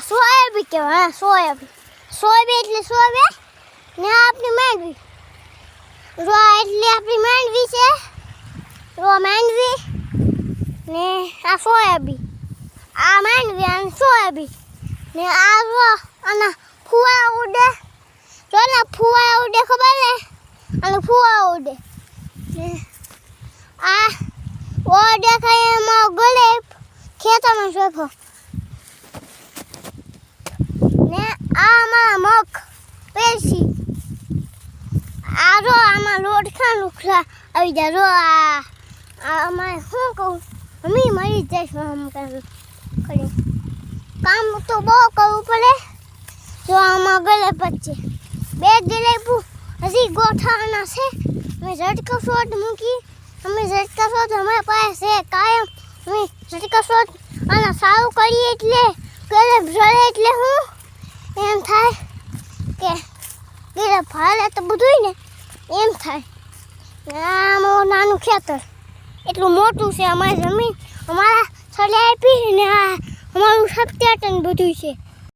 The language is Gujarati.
સોયાબી કહેવાય હા સોયાબી સોયાબી એટલે સોયાબી ને આપણી માંડવી રો એટલે આપણી માંડવી છે રો માંડવી ને આ સોયાબી આ માંડવી અને સોયાબી ને આ રો અને ફુવા ઉડે જો ને ફુવા ઉડે ખબર ને અને ફુવા ઉડે આ ઓ દેખાય એમાં ગળે ખેતરમાં શોભો ને આ અમારા મગ પેલસી આ રો, આમાં લોટખા લુખલા આવી જાય રો, આ અમારે શું કહું? મમ્મી મરી જઈશ, આમ કરી કામ તો બહુ કરવું પડે. જો આમાં ગલે પછી બે જલેબુ હજી ગોઠાના છે. અમે ઝટકો શોટ મૂકી. અમે ઝટકા શોટ અમારા પાસે છે કાયમ. અમે ઝટકા શોટ આના સારું કરીએ એટલે ગલે ભરે એટલે હું? એમ થાય. ગલે ફાલે તો બધું ને, એમ થાય. ને નાનું ખેતર. એટલું મોટું છે અમારી જમીન. અમારા સળિયા આપી ને આ અમારું સત્યાટન બધું છે.